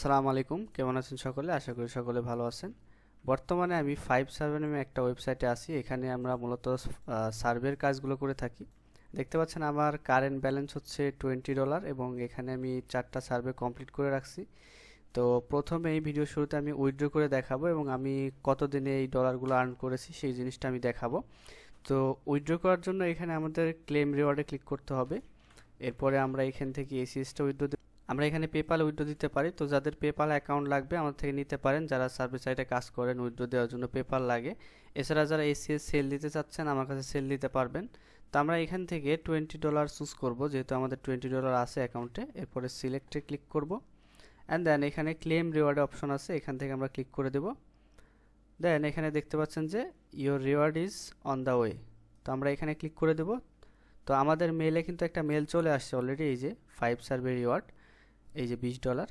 আসসালামু আলাইকুম, কেমন আছেন সকলে? আশা করি সকলে ভালো আছেন। বর্তমানে আমি ফাইভ সার্ভে নামে একটা ওয়েবসাইটে আছি, এখানে আমরা মূলত সার্ভের কাজগুলো করে থাকি। দেখতে পাচ্ছেন আমার কারেন্ট ব্যালেন্স হচ্ছে টোয়েন্টি ডলার এবং এখানে আমি চারটা সার্ভে কমপ্লিট করে রাখছি। তো প্রথমে এই ভিডিও শুরুতে আমি উইথড্র করে দেখাবো এবং আমি কতদিনে এই ডলারগুলো আর্ন করেছি সেই জিনিসটা আমি দেখাবো। তো উইথড্র করার জন্য এখানে আমাদের ক্লেম রিওয়ার্ডে ক্লিক করতে হবে। এরপরে আমরা এখান থেকে এসিএসটা উইথড্র আমরা এখানে পেপাল উইড্রো দিতে পারি। তো যাদের পেপাল অ্যাকাউন্ট লাগবে আমার থেকে নিতে পারেন। যারা সার্ভিস সাইটে কাজ করেন উইড্রো দেওয়ার জন্য পেপাল লাগে। এছাড়া যারা এসিএস সেল দিতে চাচ্ছেন, আমার কাছে সেল দিতে পারবেন। তো আমরা এখান থেকে টোয়েন্টি ডলার চুজ করব, যেহেতু আমাদের টোয়েন্টি ডলার আছে অ্যাকাউন্টে এরপরে সিলেক্টে ক্লিক করব। অ্যান্ড দেন এখানে ক্লেম রিওয়ার্ড অপশন আছে, এখান থেকে আমরা ক্লিক করে দেব। দেন এখানে দেখতে পাচ্ছেন যে your reward is on the way তো আমরা এখানে ক্লিক করে দেব। তো আমাদের মেলে কিন্তু একটা মেল চলে আসছে অলরেডি এই যে ফাইভ সার্ভে রিওয়ার্ড এই যে বিশ ডলার।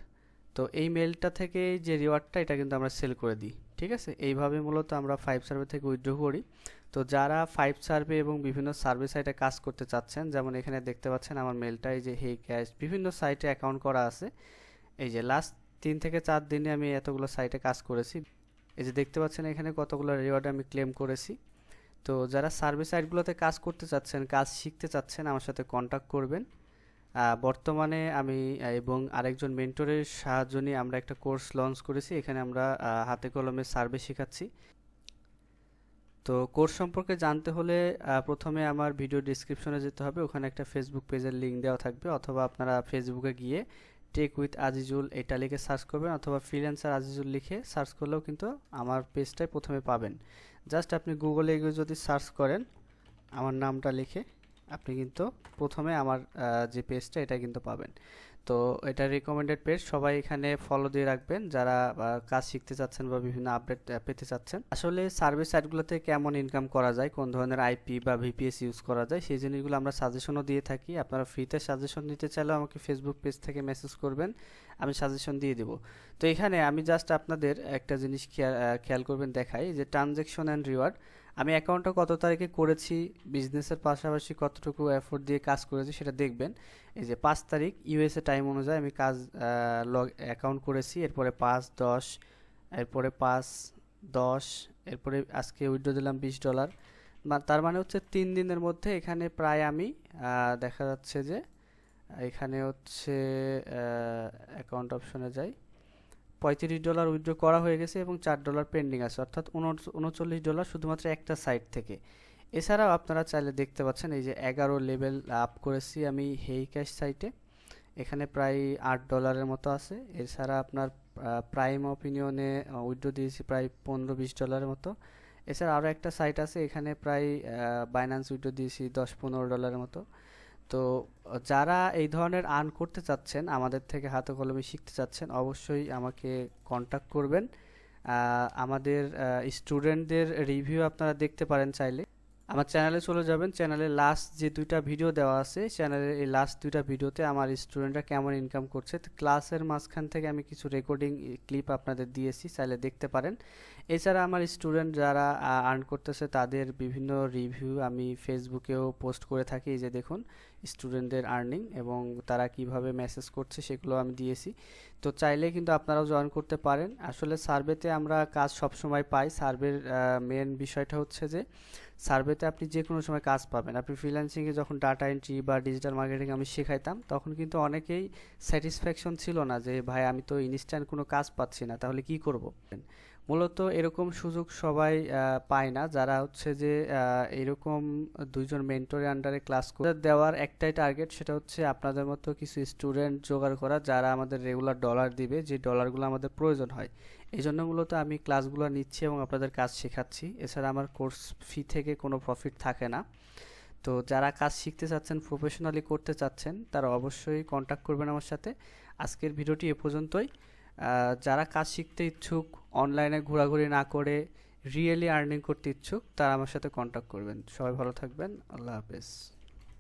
তো এই মেলটা থেকে যে রিওয়ার্ডটা এটা কিন্তু আমরা সেল করে দিই, ঠিক আছে? এইভাবে মূলত আমরা ফাইভ সার্ভে থেকে উইথড্র করি। তো যারা ফাইভ সার্ভে এবং বিভিন্ন সার্ভে সাইটে কাজ করতে চাচ্ছেন, যেমন এখানে দেখতে পাচ্ছেন আমার মেলটা এই যে হে ক্যাশ বিভিন্ন সাইটে অ্যাকাউন্ট করা আছে। এই যে লাস্ট তিন থেকে চার দিনে আমি এতগুলো সাইটে কাজ করেছি। এই যে দেখতে পাচ্ছেন এখানে কতগুলো রিওয়ার্ড আমি ক্লেম করেছি। তো যারা সার্ভিস সাইটগুলোতে কাজ করতে চাচ্ছেন, কাজ শিখতে চাচ্ছেন, আমার সাথে কন্ট্যাক্ট করবেন। বর্তমানে আমি এবং আরেকজন মেন্টরের সাহায্য নিয়ে আমরা একটা কোর্স লঞ্চ করেছি। এখানে আমরা হাতে কলমে সার্ভে শেখাচ্ছি। তো কোর্স সম্পর্কে জানতে হলে প্রথমে আমার ভিডিও ডিসক্রিপশনে যেতে হবে। ওখানে একটা ফেসবুক পেজের লিঙ্ক দেওয়া থাকবে। অথবা আপনারা ফেসবুকে গিয়ে টেক উইথ আজিজুল এটা লিখে সার্চ করবেন, অথবা ফ্রিল্যান্সার আজিজুল লিখে সার্চ করলেও কিন্তু আমার পেজটাই প্রথমে পাবেন। জাস্ট আপনি গুগলে গিয়ে যদি সার্চ করেন, আমার নামটা লিখে আপনি কিন্তু প্রথমে আমার যে পেজটা এটা কিন্তু পাবেন। তো এটা রেকমেন্ডেড পেজ সবাই এখানে ফলো দিয়ে রাখবেন। যারা কাজ শিখতে চাচ্ছেন বা বিভিন্ন আপডেট পেতে চাচ্ছেন। আসলে সার্ভিস সাইটগুলোতে কেমন ইনকাম করা যায়, কোন ধরনের আইপি বা ভিপিএস ইউজ করা যায়, সেই জিনিসগুলো আমরা সাজেশনও দিয়ে থাকি। আপনারা ফ্রিতে সাজেশন নিতে চাইলেও আমাকে ফেসবুক পেজ থেকে মেসেজ করবেন, আমি সাজেশন দিয়ে দেবো। তো এখানে আমি জাস্ট আপনাদের একটা জিনিস খেয়াল করবেন দেখাই, যে ট্রানজ্যাকশন অ্যান্ড রিওয়ার্ড আমি অ্যাকাউন্টটা কত তারিখে করেছি বিজনেসের পাশাপাশি কতটুকু এফোর্ট দিয়ে কাজ করেছি সেটা দেখবেন। এই যে পাঁচ তারিখ ইউএসএ টাইম অনুযায়ী আমি কাজ লগ অ্যাকাউন্ট করেছি, এরপরে পাঁচ, দশ, এরপরে পাঁচ, দশ, এরপরে আজকে উইড্রো দিলাম বিশ ডলার তার মানে হচ্ছে তিন দিনের মধ্যে এখানে প্রায় আমি দেখা যাচ্ছে যে এখানে হচ্ছে অ্যাকাউন্ট অপশনে যাই। পঁয়ত্রিশ ডলার উইথড্র করা হয়ে গেছে এবং চার ডলার পেন্ডিং আছে, অর্থাৎ উনচল্লিশ ডলার শুধুমাত্র একটা সাইট থেকে। এছাড়াও আপনারা চাইলে দেখতে পাচ্ছেন এই যে এগারো লেভেল আপ করেছি আমি হেই ক্যাশ সাইটে এখানে প্রায় আট ডলারের মতো আছে। এছাড়া আপনার প্রাইম অপিনিয়নে উইথড্র দিয়েছি প্রায় পনেরো বিশ ডলারের মতো। এছাড়া আরও একটা সাইট আছে, এখানে প্রায় বাইন্যান্স উইথড্র দিয়েছি দশ পনেরো ডলারের মতো। তো যারা এই ধরনের আর্ন করতে চাচ্ছেন, আমাদের থেকে হাতে কলমে শিখতে চাচ্ছেন, অবশ্যই আমাকে কন্ট্যাক্ট করবেন। আমাদের স্টুডেন্টদের রিভিউ আপনারা দেখতে পারেন চাইলে। আমার চ্যানেলে চলে যাবেন। চ্যানেলে লাস্ট যে দুইটা ভিডিও দেওয়া আছে চ্যানেলের এই লাস্ট দুইটা ভিডিওতে আমার স্টুডেন্টরা কেমন ইনকাম করছে, তো ক্লাসের মাঝখান থেকে আমি কিছু রেকর্ডিং ক্লিপ আপনাদের দিয়েছি, চাইলে দেখতে পারেন। এছাড়া আমার স্টুডেন্ট যারা আর্ন করতেছে, তাদের বিভিন্ন রিভিউ আমি ফেসবুকেও পোস্ট করে থাকি। যে দেখুন স্টুডেন্টদের আর্নিং এবং তারা কীভাবে মেসেজ করছে, সেগুলো আমি দিয়েছি। তো চাইলে কিন্তু আপনারাও জয়েন করতে পারেন। আসলে সার্ভেতে আমরা কাজ সবসময় পাই। সার্ভের মেন বিষয়টা হচ্ছে যে সার্ভেতে আপনি যে কোনো সময় কাজ পাবেন। আপনি ফ্রিল্যান্সিংয়ে যখন ডাটা এন্ট্রি বা ডিজিটাল মার্কেটিং আমি শেখাইতাম, তখন কিন্তু অনেকেই স্যাটিসফ্যাকশন ছিল না যে, ভাই, আমি তো ইনস্ট্যান্ট কোনো কাজ পাচ্ছি না, তাহলে কি করব? মূলত এরকম সুযোগ সবাই পায় না। যারা হচ্ছে যে এরকম দুইজন মেন্টরের আন্ডারে ক্লাস করে দেওয়ার একটাই টার্গেট সেটা হচ্ছে আপনাদের মতো কিছু স্টুডেন্ট জোগাড় করা, যারা আমাদের রেগুলার ডলার দিবে, যে ডলারগুলো আমাদের প্রয়োজন হয়। এই জন্য মূলত আমি ক্লাসগুলো নিচ্ছি এবং আপনাদের কাজ শেখাচ্ছি। এছাড়া আমার কোর্স ফি থেকে কোনো প্রফিট থাকে না। তো যারা কাজ শিখতে চাচ্ছেন প্রফেশনালি করতে চাচ্ছেন, তারা অবশ্যই কন্ট্যাক্ট করবেন আমার সাথে। আজকের ভিডিওটি এ পর্যন্তই। যারা কাজ শিখতে ইচ্ছুক অনলাইনে ঘোরাঘুরি না করে রিয়েলি আর্নিং করতে ইচ্ছুক, তারা আমার সাথে কন্ট্যাক্ট করবেন। সবাই ভালো থাকবেন। আল্লাহ হাফেজ।